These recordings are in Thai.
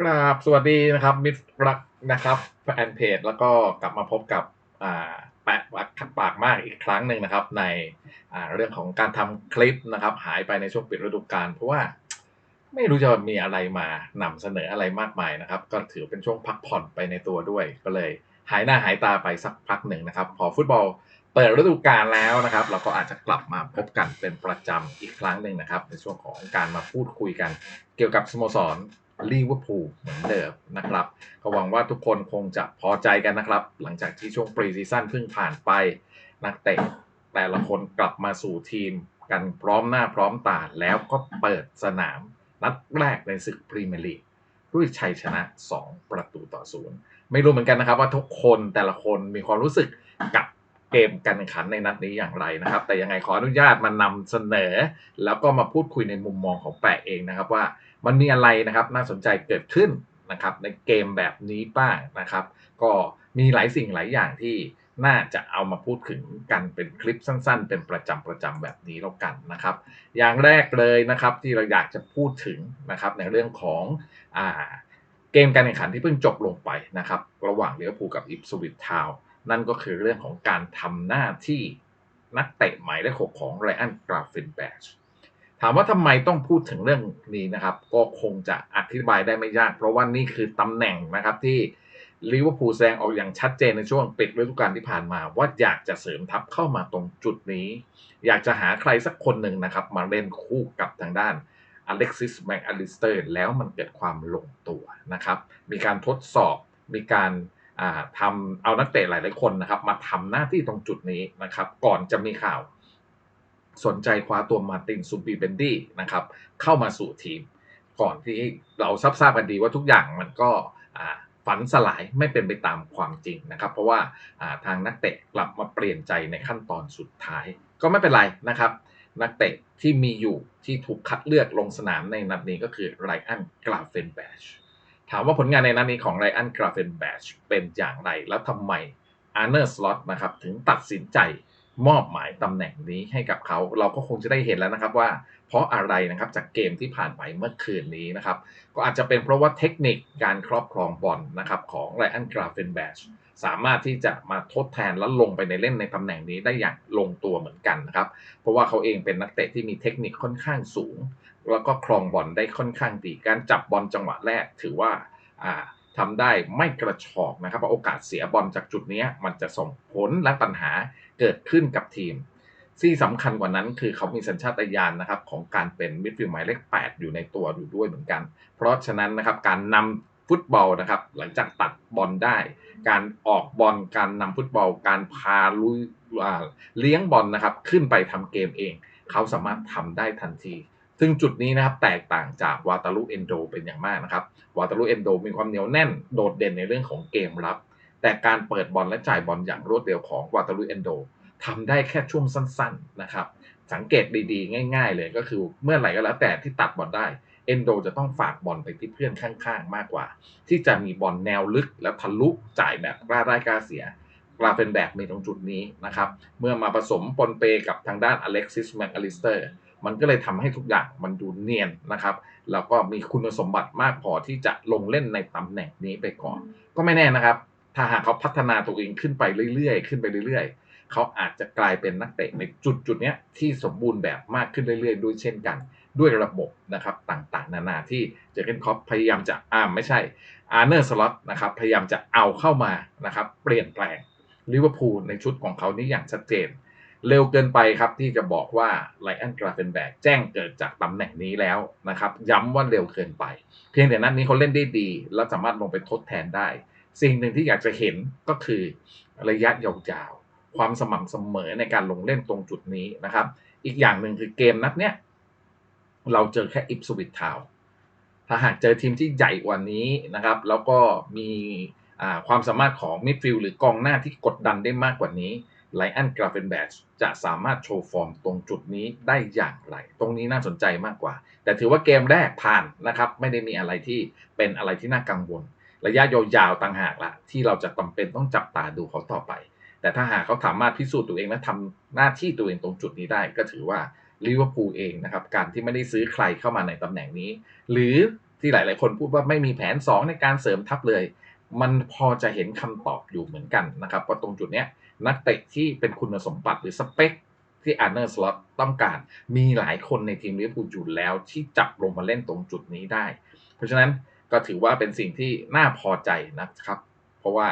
กราบสวัสดีนะครับ มิตรรักนะครับแฟนเพจแล้วก็กลับมาพบกับอ่าแปะวักขัดปากมากอีกครั้งหนึ่งนะครับ ในอ่าเรื่องของการทำคลิปนะครับ หายไปในช่วงปิดฤดูกาลเพราะว่าไม่รู้จะมีอะไรมานำเสนออะไรมากมายนะครับ ก็ถือเป็นช่วงพักผ่อนไปในตัวด้วย ก็เลยหายหน้าหายตาไปสักพักหนึ่งนะครับ พอฟุตบอลเปิดฤดูกาลแล้วนะครับ เราก็อาจจะกลับมาพบกันเป็นประจำอีกครั้งหนึ่งนะครับ ในช่วงของการมาพูดคุยกัน เกี่ยวกับสโมสร ลิเวอร์พูลเหมือนเดิมนะครับก็หวังว่าทุกคนคงจะพอใจกันนะครับ หลังจากที่ช่วงปรีซีซั่นเพิ่งผ่านไปนักเตะแต่ละคนกลับมาสู่ทีมกันพร้อมหน้าพร้อมตาแล้วก็เปิดสนามนัดแรกในศึกพรีเมียร์ลีกด้วยชัยชนะ 2 ประตูต่อศูนย์ไม่รู้เหมือนกันนะครับว่าทุกคนแต่ละคนมีความรู้สึกกับ เกมการแข่งขันในนัดนี้อย่างไรนะครับ แต่ยังไงขออนุญาตมานำเสนอ แล้วก็มาพูดคุยในมุมมองของแปะเองนะครับว่ามันมีอะไรนะครับน่าสนใจเกิดขึ้นนะครับในเกมแบบนี้บ้างนะครับ ก็มีหลายสิ่งหลายอย่างที่น่าจะเอามาพูดถึงกันเป็นคลิปสั้น ๆ เป็นประจำประจำแบบนี้แล้วกันนะครับ อย่างแรกเลยนะครับที่เราอยากจะพูดถึงนะครับในเรื่องของอ่าเกมการแข่งขันที่เพิ่งจบลงไปนะครับ ระหว่างเลิเวอร์พูลกับอิปสวิตทาว นั่นก็คือเรื่องของการทำหน้าที่นักเตะหมายเลขหกของไรอันกราฟินแบชถามว่าทำไมต้องพูดถึงเรื่องนี้นะครับ ก็คงจะอธิบายได้ไม่ยาก เพราะว่านี่คือตำแหน่งนะครับที่ลิเวอร์พูลแสดงออกอย่างชัดเจนในช่วงปิดฤดูกาลที่ผ่านมา ว่าอยากจะเสริมทัพเข้ามาตรงจุดนี้ อยากจะหาใครสักคนหนึ่งนะครับ มาเล่นคู่กับทางด้านอเล็กซิสแมกอลิสเตอร์แล้วมันเกิดความลงตัวนะครับ มีการทดสอบมีการ ทำเอานักเตะหลายๆคนนะครับ มาทำหน้าที่ตรงจุดนี้นะครับ ก่อนจะมีข่าว สนใจคว้าตัวมาตินซูปีเบนดี้นะครับ เข้ามาสู่ทีม ก่อนที่เราทราบทราบกันดีว่าทุกอย่างมันก็ฝันสลายไม่เป็นไปตามความจริงนะครับ เพราะว่าทางนักเตะกลับมาเปลี่ยนใจในขั้นตอนสุดท้าย ก็ไม่เป็นไรนะครับ นักเตะที่มีอยู่ที่ถูกคัดเลือกลงสนามในนัดนี้ก็คือไรอันกราเฟนแบช ถามว่าผลงานในนัดนี้ของไรอันกราเฟนแบชเป็นอย่างไร และทำไมอาร์เนอร์สล็อตนะครับถึงตัดสินใจมอบหมายตำแหน่งนี้ให้กับเขา เราก็คงจะได้เห็นแล้วนะครับว่า เพราะอะไรนะครับจากเกมที่ผ่านไปเมื่อคืนนี้นะครับ ก็อาจจะเป็นเพราะว่าเทคนิคการครอบครองบอลนะครับของไรอันกราเฟนแบช สามารถที่จะมาทดแทนและลงไปในเล่นในตำแหน่งนี้ได้อย่างลงตัวเหมือนกันนะครับ เพราะว่าเขาเองเป็นนักเตะที่มีเทคนิคค่อนข้างสูง แล้วก็ครองบอลได้ค่อนข้างดี การจับบอลจังหวะแรกถือว่าอ่าทำได้ไม่กระชอกนะครับโอกาสเสียบอลจากจุดนี้มันจะส่งผลและปัญหาเกิดขึ้นกับทีมที่สำคัญกว่านั้นคือเขามีสัญชาตญาณนะครับของการเป็นมิดฟิลด์หมายเลข8 อยู่ในตัวอยู่ด้วยเหมือนกัน เพราะฉะนั้นนะครับการนำ ฟุตบอลนะครับ หลังจากตัดบอลได้ การออกบอลการนำฟุตบอล การพาลุยอ่าเลี้ยงบอลนะครับ ขึ้นไปทำเกมเอง เขาสามารถทำได้ทันที ซึ่งจุดนี้นะครับแตกต่างจากวาตาลุเอนโดเป็นอย่างมากนะครับ วาตาลุเอนโดมีความเหนียวแน่นโดดเด่นในเรื่องของเกมรับ แต่การเปิดบอลและจ่ายบอลอย่างรวดเร็วของวาตาลุเอนโดทำได้แค่ช่วงสั้น ๆนะครับ สังเกตดีๆ ง่าย ๆ เลยก็คือเมื่อไหร่ก็แล้วแต่ที่ตัดบอลได้ เอนโดจะต้องฝากบอลไปที่เพื่อนข้างๆ มากกว่า ที่จะมีบอลแนวลึกแล้วทะลุจ่ายแบบกล้าได้กล้าเสียกลาเป็นแบบมีตรงจุดนี้นะครับ เมื่อมาผสมปนเปกับทางด้านอเล็กซิสแมกอลิสเตอร์มันก็เลยทำให้ทุกอย่างมันดูเนียนนะครับ แล้วก็มีคุณสมบัติมากพอที่จะลงเล่นในตำแหน่งนี้ไปก่อน ก็ไม่แน่นะครับ ถ้าหากเขาพัฒนาตัวเองขึ้นไปเรื่อยๆ ขึ้นไปเรื่อยๆ เขาอาจจะกลายเป็นนักเตะในจุดจุดๆนี้ที่สมบูรณ์แบบมากขึ้นเรื่อยๆ ด้วยเช่นกัน ด้วยระบบนะครับต่างๆ นานาที่เจอเกนคอปพยายามจะอ่าไม่ใช่อาร์เนอร์สล็อตนะครับพยายามจะเอาเข้ามานะครับเปลี่ยนแปลงลิเวอร์พูลในชุดของเขานี้อย่างชัดเจน เร็วเกินไปครับที่จะบอกว่าไลออนกราเฟนแบกแจ้งเกิดจากตำแหน่งนี้แล้วนะครับย้ำว่าเร็วเกินไป เพียงแต่นัดนี้เขาเล่นได้ดี และสามารถลงไปทดแทนได้ สิ่งหนึ่งที่อยากจะเห็นก็คือระยะยาวๆความสม่ำเสมอในการลงเล่นตรงจุดนี้นะครับ อีกอย่างหนึ่งคือเกมนัดเนี้ย เราเจอแค่อิปสวิตทาวถ้าหากเจอทีมที่ใหญ่กว่านี้นะครับ แล้วก็มีความสามารถของมิดฟิลด์หรือกองหน้าที่กดดันได้มากกว่านี้ไลอันกราเฟนแบชจะสามารถโชว์ฟอร์มตรงจุดนี้ได้อย่างไร ตรงนี้น่าสนใจมากกว่า แต่ถือว่าเกมแรกผ่านนะครับ ไม่ได้มีอะไรที่เป็นอะไรที่น่ากังวล ระยะยาวๆต่างหากละที่เราจะจำเป็นต้องจับตาดูเขาต่อไป แต่ถ้าหากเขาสามารถพิสูจน์ตัวเองและทำหน้าที่ตัวเองตรงจุดนี้ได้ ก็ถือว่า ลิเวอร์พูลเองนะครับการที่ไม่ได้ซื้อใครเข้ามาในตำแหน่งนี้ หรือที่หลาย ๆ คนพูดว่าไม่มีแผน 2 ในการเสริมทัพเลย มันพอจะเห็นคำตอบอยู่เหมือนกันนะครับว่าตรงจุดนี้นักเตะที่เป็นคุณสมบัติหรือสเปคที่อาร์เนอร์สล็อตต้องการมีหลายคนในทีมลิเวอร์พูลอยู่แล้วที่จับลงมาเล่นตรงจุดนี้ได้ เพราะฉะนั้นก็ถือว่าเป็นสิ่งที่น่าพอใจนะครับ เพราะว่า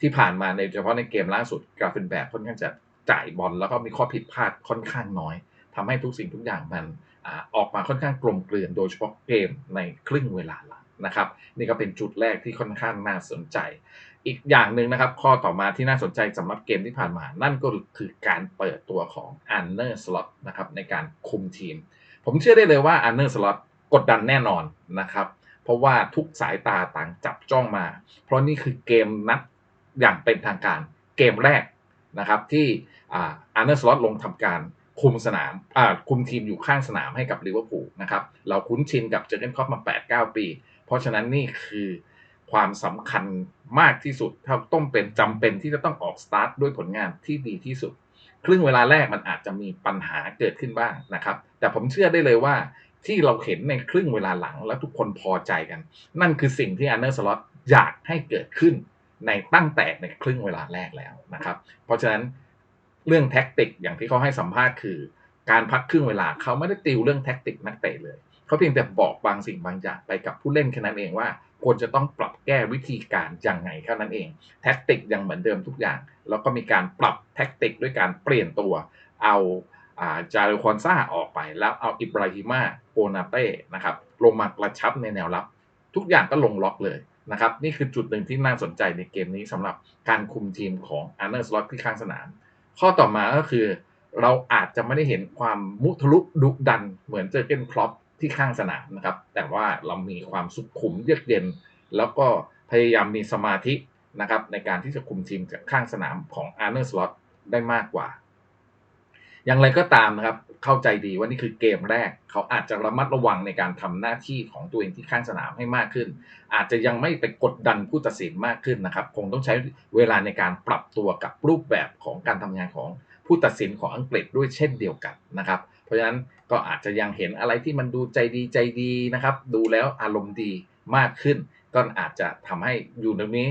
ที่ผ่านมาในเฉพาะในเกมล่าสุดกราฟินแบบค่อนข้างจะจ่ายบอลแล้วก็มีข้อผิดพลาดค่อนข้างน้อย ทำให้ทุกสิ่งทุกอย่างมันอออกมาค่อนข้างกลมเกลื่อนโดยเฉพาะเกมในครึ่งเวลาหลังนะครับ นี่ก็เป็นจุดแรกที่ค่อนข้างน่าสนใจ อีกอย่างหนึ่งนะครับ ข้อต่อมาที่น่าสนใจสำหรับเกมที่ผ่านมา นั่นก็คือการเปิดตัวของอันเนอร์สล็อตนะครับในการคุมทีม ผมเชื่อได้เลยว่าอันเนอร์สล็อตกดดันแน่นอนนะครับ เพราะว่าทุกสายตาต่างจับจ้องมา เพราะนี่คือเกมนัดอย่างเป็นทางการเกมแรกนะครับที่อันเนอร์สล็อตลงทำการ คุมสนามคุมทีมอยู่ข้างสนามให้กับลิเวอร์พูลนะครับ เราคุ้นชินกับเจอร์เกนคอปมา 8-9 ปี เพราะฉะนั้นนี่คือความสำคัญมากที่สุด ถ้าต้องเป็นจำเป็นที่จะต้องออกสตาร์ทด้วยผลงานที่ดีที่สุด ครึ่งเวลาแรกมันอาจจะมีปัญหาเกิดขึ้นบ้างนะครับ แต่ผมเชื่อได้เลยว่าที่เราเห็นในครึ่งเวลาหลังแล้วทุกคนพอใจกัน นั่นคือสิ่งที่อันเนอร์สล็อตอยากให้เกิดขึ้นในตั้งแต่ในครึ่งเวลาแรกแล้วนะครับ เพราะฉะนั้น เรื่องแท็กติกอย่างที่เขาให้สัมภาษณ์คือการพักครึ่งเวลาเขาไม่ได้ติวเรื่องแท็กติกนักเตะเลยเขาเพียงแต่บอกบางสิ่งบางอย่างไปกับผู้เล่นแค่นั้นเองว่าควรจะต้องปรับแก้วิธีการยังไงแค่นั้นเอง แท็กติกยังเหมือนเดิมทุกอย่าง แล้วก็มีการปรับแท็กติกด้วยการเปลี่ยนตัว เอาจารุคอนซาออกไปแล้วเอาอิบราฮิมาโกนาเต้นะครับลงมากระชับในแนวรับ ทุกอย่างก็ลงล็อกเลยนะครับนี่คือจุดหนึ่งที่น่าสนใจในเกมนี้สำหรับการคุมทีมของอาร์เนอร์สล็อตที่ข้างสนาม ข้อต่อมาก็คือ เราอาจจะไม่ได้เห็นความมุทะลุดุดันเหมือนเจอเกนครอปที่ข้างสนามนะครับ แต่ว่าเรามีความสุขุมเยือกเย็น แล้วก็พยายามมีสมาธินะครับในการที่จะคุมทีมจากข้างสนามของอาร์เนอร์สล็อตได้มากกว่า อย่างไรก็ตามนะครับ เข้าใจดีว่านี่คือเกมแรก เขาอาจจะระมัดระวังในการทำหน้าที่ของตัวเองที่ข้างสนามให้มากขึ้น อาจจะยังไม่ไปกดดันผู้ตัดสินมากขึ้นนะครับ คงต้องใช้เวลาในการปรับตัวกับรูปแบบของการทำงานของผู้ตัดสินของอังกฤษด้วยเช่นเดียวกันนะครับ เพราะฉะนั้นก็อาจจะยังเห็นอะไรที่มันดูใจดีใจดีนะครับ ดูแล้วอารมณ์ดีมากขึ้น ก็อาจจะทำให้อยู่ตรงนี้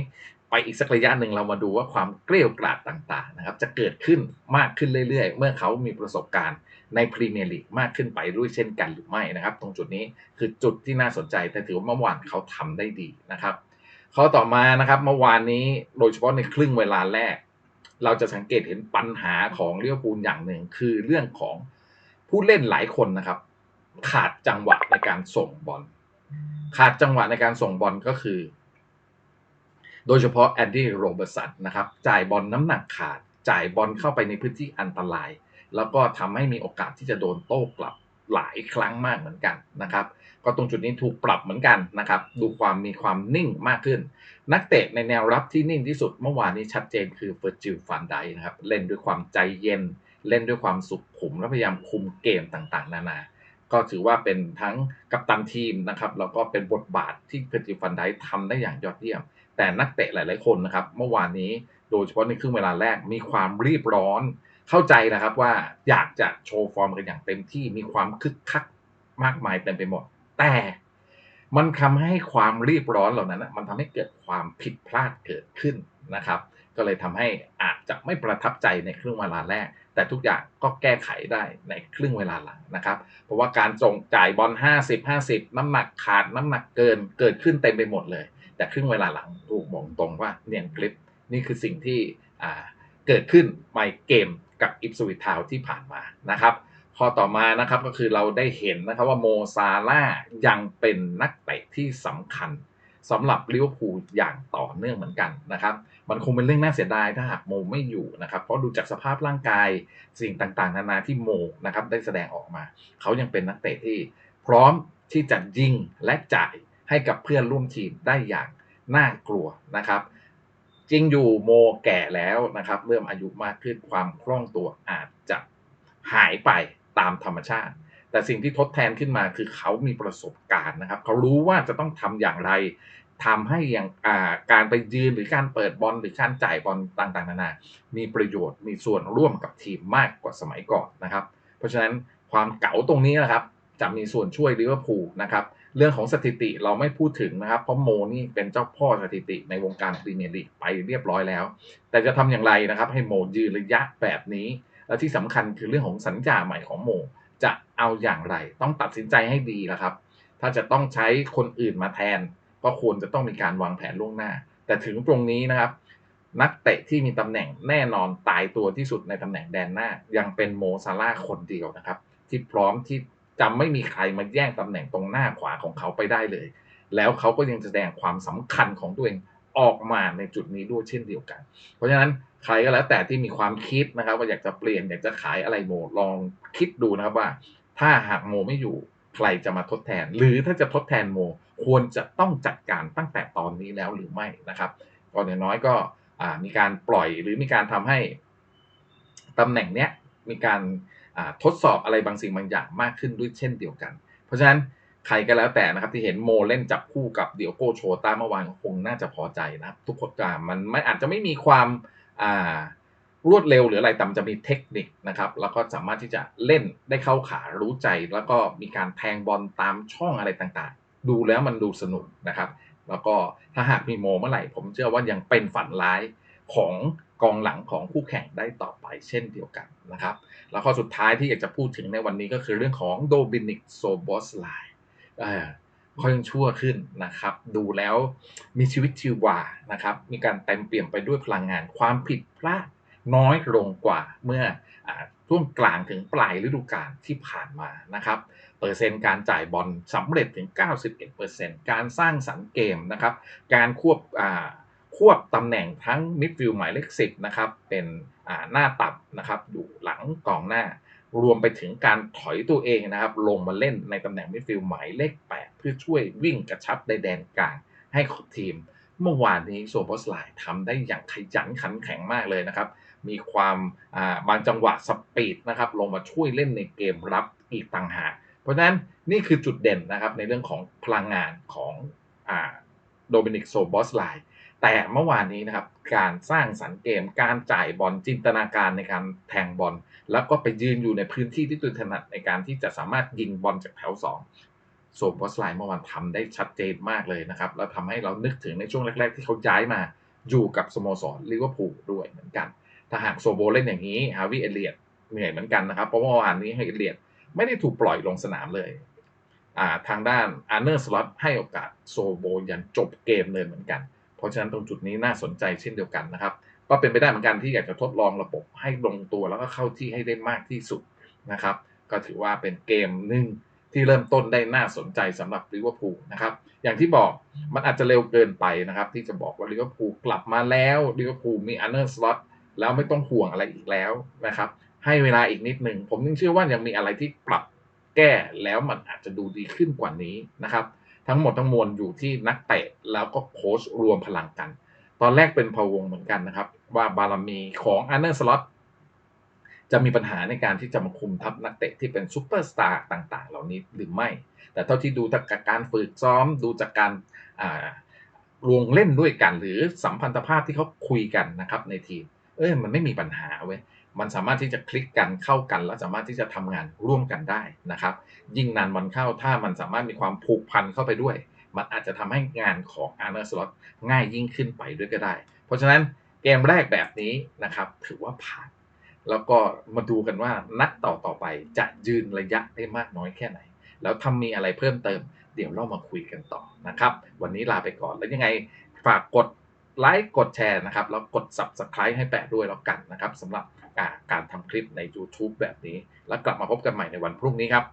ไปอีกสักระยะหนึ่งเรามาดูว่าความเกลียวกราดต่างๆนะครับ จะเกิดขึ้นมากขึ้นเรื่อยๆ เมื่อเขามีประสบการณ์ในพรีเมียร์ลีกมากขึ้นไปด้วยเช่นกันหรือไม่นะครับ ตรงจุดนี้คือจุดที่น่าสนใจแต่ถือว่าเมื่อวานเขาทำได้ดีนะครับข้อต่อมานะครับเมื่อวานนี้โดยเฉพาะในครึ่งเวลาแรก เราจะสังเกตเห็นปัญหาของเลี้ยวปูลอย่างหนึ่ง คือเรื่องของผู้เล่นหลายคนนะครับ ขาดจังหวะในการส่งบอลขาดจังหวะในการส่งบอลก็คือ โดยเฉพาะแอนดี้โรเบอร์สันนะครับจ่ายบอลน้ำหนักขาด จ่ายบอลเข้าไปในพื้นที่อันตราย แล้วก็ทำให้มีโอกาสที่จะโดนโต้กลับหลายครั้งมากเหมือนกันนะครับ ก็ตรงจุดนี้ถูกปรับเหมือนกันนะครับ ดูความมีความนิ่งมากขึ้น นักเตะในแนวรับที่นิ่งที่สุดเมื่อวานนี้ชัดเจนคือเฟอร์จิลฟานไดนะครับ เล่นด้วยความใจเย็น เล่นด้วยความสุขุมและพยายามคุมเกมต่างๆ นานา ก็ถือว่าเป็นทั้งกัปตันทีมนะครับ แล้วก็เป็นบทบาทที่เฟอร์จิลฟันไดทำได้อย่างยอดเยี่ยม แต่นักเตะหลาย ๆ คนนะครับ เมื่อวานนี้โดยเฉพาะในครึ่งเวลาแรกมีความรีบร้อน เข้าใจนะครับว่าอยากจะโชว์ฟอร์มกันอย่างเต็มที่มีความคึกคักมากมายเต็มไปหมด แต่มันทำให้ความรีบร้อนเหล่านั้น มันทำให้เกิดความผิดพลาดเกิดขึ้นนะครับ ก็เลยทำให้อาจจะไม่ประทับใจในครึ่งเวลาแรก แต่ทุกอย่างก็แก้ไขได้ในครึ่งเวลาหลังนะครับ เพราะว่าการส่งจ่ายบอล 50 50 น้ำหนักขาดน้ำหนักเกินเกิดขึ้นเต็มไปหมดเลย แต่ครึ่งเวลาหลังถูกมองตรงว่าเนียนคลิปนี่คือสิ่งที่เกิดขึ้นในเกมกับอิปสวิทาวที่ผ่านมานะครับข้อต่อมานะครับก็คือเราได้เห็นนะครับว่าโมซาร่ายังเป็นนักเตะที่สำคัญสำหรับลิเวอร์พูลอย่างต่อเนื่องเหมือนกันนะครับ มันคงเป็นเรื่องน่าเสียดายถ้าหากโมไม่อยู่นะครับ เพราะดูจากสภาพร่างกายสิ่งต่างๆ นานาที่โมนะครับได้แสดงออกมา เขายังเป็นนักเตะที่พร้อมที่จะยิงและจ่าย ให้กับเพื่อนร่วมทีมได้อย่างน่ากลัวนะครับ จริงอยู่โมแก่แล้วนะครับ เริ่มอายุมากขึ้นความคล่องตัวอาจจะหายไปตามธรรมชาติ แต่สิ่งที่ทดแทนขึ้นมาคือเขามีประสบการณ์นะครับ เขารู้ว่าจะต้องทำอย่างไรทำให้อย่างการไปยืนหรือการเปิดบอลหรือการจ่ายบอลต่างๆนานา มีประโยชน์มีส่วนร่วมกับทีมมากกว่าสมัยก่อนนะครับ เพราะฉะนั้นความเก๋าตรงนี้นะครับ จะมีส่วนช่วยลิเวอร์พูลนะครับ เรื่องของสถิติเราไม่พูดถึงนะครับ เพราะโมนี่เป็นเจ้าพ่อสถิติในวงการพรีเมียร์ลีกไปเรียบร้อยแล้ว แต่จะทำอย่างไรนะครับให้โมยืนระยะแบบนี้ และที่สำคัญคือเรื่องของสัญญาใหม่ของโม จะเอาอย่างไร ต้องตัดสินใจให้ดีล้วครับ ถ้าจะต้องใช้คนอื่นมาแทน ก็ควรจะต้องมีการวางแผนล่วงหน้า แต่ถึงตรงนี้นะครับ นักเตะที่มีตำแหน่งแน่นอนตายตัวที่สุดในตำแหน่งแดนหน้า ยังเป็นโมซาร่าคนเดียวนะครับ ที่พร้อมที่ จะไม่มีใครมาแย่งตำแหน่งตรงหน้าขวาของเขาไปได้เลย แล้วเขาก็ยังแสดงความสำคัญของตัวเองออกมาในจุดนี้ด้วยเช่นเดียวกัน เพราะฉะนั้นใครก็แล้วแต่ที่มีความคิดนะครับว่าอยากจะเปลี่ยนอยากจะขายอะไรโมลองคิดดูนะครับว่า ถ้าหากโมไม่อยู่ใครจะมาทดแทน หรือถ้าจะทดแทนโม ควรจะต้องจัดการตั้งแต่ตอนนี้แล้วหรือไม่นะครับก่อนอย่างน้อยก็มีการปล่อยหรือมีการทำให้ตำแหน่งเนี้ยมีการ ทดสอบอะไรบางสิ่งบางอย่างมากขึ้นด้วยเช่นเดียวกัน เพราะฉะนั้นใครก็แล้วแต่นะครับที่เห็นโมเล่นจับคู่กับเดียโก้โชต้าเมื่อวานคงน่าจะพอใจนะครับ ทุกคนอ่ามันไม่อาจจะไม่มีความรวดเร็วหรืออะไรแต่มันจะมีเทคนิคนะครับ แล้วก็สามารถที่จะเล่นได้เข้าขารู้ใจ แล้วก็มีการแทงบอลตามช่องอะไรต่างๆ ดูแล้วมันดูสนุกนะครับ แล้วก็ถ้าหากมีโมเมื่อไหร่ ผมเชื่อว่ายังเป็นฝันร้ายของกองหลังของคู่แข่งได้ต่อไปเช่นเดียวกันนะครับ แล้วข้อสุดท้ายที่อยากจะพูดถึงในวันนี้ก็คือเรื่องของโดบินิกโซบอสไลค่อยชั่วขึ้นนะครับ ดูแล้วมีชีวิตชีวานะครับ มีการเต็มเปี่ยมไปด้วยพลังงานความผิดพลาดน้อยลงกว่าเมื่ออช่วงกลางถึงปลายฤดูกาลที่ผ่านมานะครับ เปอร์เซ็นต์การจ่ายบอลสำเร็จถึง 91%การสร้างสรรค์เกมนะครับ การควบควบตำแหน่งทั้งมิดฟิลด์หมายเลข10นะครับ เป็น หน้าตับนะครับอยู่หลังกองหน้ารวมไปถึงการถอยตัวเองนะครับ ลงมาเล่นในตำแหน่งมิดฟิลด์หมายเลข 8 เพื่อช่วยวิ่งกระชับในแดนกลางให้ทีม เมื่อวานนี้โซบอสไลทำได้อย่างขยันขันแข็งมากเลยนะครับ มีความบางจังหวะสปีดนะครับ ลงมาช่วยเล่นในเกมรับอีกต่างหาก เพราะฉะนั้นนี่คือจุดเด่นนะครับในเรื่องของพลังงานของโดมินิกโซบอสไลน์ แต่เมื่อวานนี้นะครับ การสร้างสรรค์เกม การจ่ายบอลจินตนาการในการแทงบอล แล้วก็ไปยืนอยู่ในพื้นที่ที่ตัวถนัดในการที่จะสามารถยิงบอลจากแถว 2 โซบอสไลน์เมื่อวานทำได้ชัดเจนมากเลยนะครับ แล้วทำให้เรานึกถึงในช่วงแรก ๆ ที่เขาย้ายมาอยู่กับสโมสรลิเวอร์พูลด้วยเหมือนกัน ถ้าหากโซโบเล่นอย่างนี้ฮาวิเอเลียดเหนื่อยเหมือนกันนะครับเพราะเมื่อวานนี้เอเลียดไม่ได้ถูกปล่อยลงสนามเลยทางด้านอาร์เนอร์สล็อตให้โอกาสโซโบยันจบเกมเลยเหมือนกัน เพราะฉะนั้นตรงจุดนี้น่าสนใจเช่นเดียวกันนะครับ ก็เป็นไปได้เหมือนกันที่อยากจะทดลองระบบให้ลงตัวแล้วก็เข้าที่ให้ได้มากที่สุดนะครับ ก็ถือว่าเป็นเกมหนึ่งที่เริ่มต้นได้น่าสนใจสำหรับลิเวอร์พูลนะครับ อย่างที่บอกมันอาจจะเร็วเกินไปนะครับ ที่จะบอกว่าลิเวอร์พูลกลับมาแล้วลิเวอร์พูลมีอันเนอร์สล็อตแล้วไม่ต้องห่วงอะไรอีกแล้วนะครับ ให้เวลาอีกนิดหนึ่งผมยังเชื่อว่ายังมีอะไรที่ปรับแก้แล้วมันอาจจะดูดีขึ้นกว่านี้นะครับ ทั้งหมดทั้งมวลอยู่ที่นักเตะแล้วก็โค้ชรวมพลังกัน ตอนแรกเป็นพวงเหมือนกันนะครับ ว่าบารมีของอันเนอร์สล็อตจะมีปัญหาในการที่จะมาคุมทัพนักเตะที่เป็นซูเปอร์สตาร์ต่าง ๆ เหล่านี้หรือไม่ แต่เท่าที่ดูจากการฝึกซ้อมดูจากการรวงเล่นด้วยกัน หรือสัมพันธภาพที่เขาคุยกันนะครับในทีม เอ้ยมันไม่มีปัญหาเว้ย มันสามารถที่จะคลิกกันเข้ากัน แล้วสามารถที่จะทำงานร่วมกันได้นะครับ ยิ่งนานวันเข้าถ้ามันสามารถมีความผูกพันเข้าไปด้วย มันอาจจะทำให้งานของอาร์เนอร์สล็อตง่ายยิ่งขึ้นไปด้วยก็ได้ เพราะฉะนั้นเกมแรกแบบนี้นะครับถือว่าผ่าน แล้วก็มาดูกันว่านัดต่อต่อไปจะยืนระยะได้มากน้อยแค่ไหน แล้วทำมีอะไรเพิ่มเติม เดี๋ยวเรามาคุยกันต่อนะครับ วันนี้ลาไปก่อนแล้วยังไงฝากกดไลค์กดแชร์นะครับแล้วกด subscribe ให้แปะด้วยแล้วกันนะครับสำหรับ การทำคลิปใน YouTube แบบนี้ แล้วกลับมาพบกันใหม่ในวันพรุ่งนี้ครับ